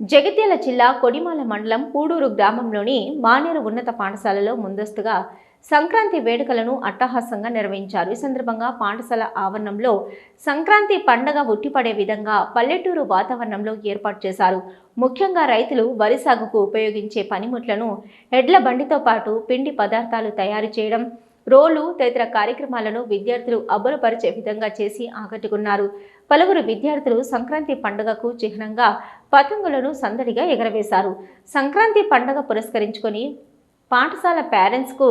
జగిత్యాల జిల్లా కొడిమాల మండలం పూడూరు గ్రామంలోని మానేరు ఉన్నత పాఠశాలలో ముందస్తుగా సంక్రాంతి వేడుకలను అట్టహాసంగా నిర్వహించారు. ఈ సందర్భంగా పాఠశాల ఆవరణంలో సంక్రాంతి పండగ ఉట్టిపడే విధంగా పల్లెటూరు వాతావరణంలో ఏర్పాటు చేశారు. ముఖ్యంగా రైతులు వరి సాగుకు ఉపయోగించే పనిముట్లను ఎడ్ల బండితో పాటు పిండి పదార్థాలు తయారు చేయడం రోలు తదితర కార్యక్రమాలను విద్యార్థులు అబ్బురపరిచే విధంగా చేసి ఆకట్టుకున్నారు. పలువురు విద్యార్థులు సంక్రాంతి పండుగకు చిహ్నంగా పతంగులను సందడిగా ఎగరవేశారు. సంక్రాంతి పండుగ పురస్కరించుకొని పాఠశాల పేరెంట్స్కు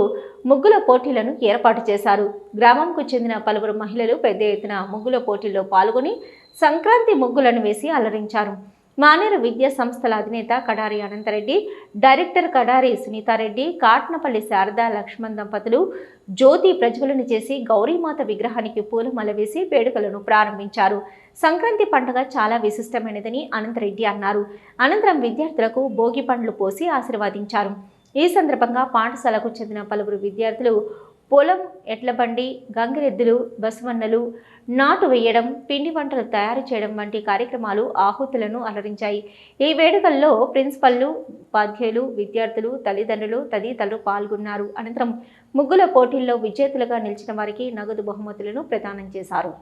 ముగ్గుల పోటీలను ఏర్పాటు చేశారు. గ్రామంకు చెందిన పలువురు మహిళలు పెద్ద ఎత్తున ముగ్గుల పోటీల్లో పాల్గొని సంక్రాంతి ముగ్గులను వేసి అలరించారు. మానేరు విద్యా సంస్థల అధినేత కడారి అనంతరెడ్డి డైరెక్టర్ కడారి సునీతారెడ్డి కాట్నపల్లి శారదా లక్ష్మణ్ దంపతులు జ్యోతి ప్రజ్వలన చేసి గౌరీమాత విగ్రహానికి పూలమల వేసి వేడుకలను ప్రారంభించారు. సంక్రాంతి పండుగ చాలా విశిష్టమైనదని అనంతరెడ్డి అన్నారు. అనంతరం విద్యార్థులకు భోగి పండ్లు పోసి ఆశీర్వదించారు. ఈ సందర్భంగా పాఠశాలకు చెందిన పలువురు విద్యార్థులు పొలం ఎడ్లబండి గంగిరెద్దులు బసవన్నలు నాటు వేయడం పిండి వంటలు తయారు చేయడం వంటి కార్యక్రమాలు ఆహుతులను అలరించాయి. ఈ వేడుకల్లో ప్రిన్సిపల్లు ఉపాధ్యాయులు విద్యార్థులు తల్లిదండ్రులు తదితరులు పాల్గొన్నారు. అనంతరం ముగ్గుల పోటీల్లో విజేతలుగా నిలిచిన వారికి నగదు బహుమతులను ప్రదానం చేశారు.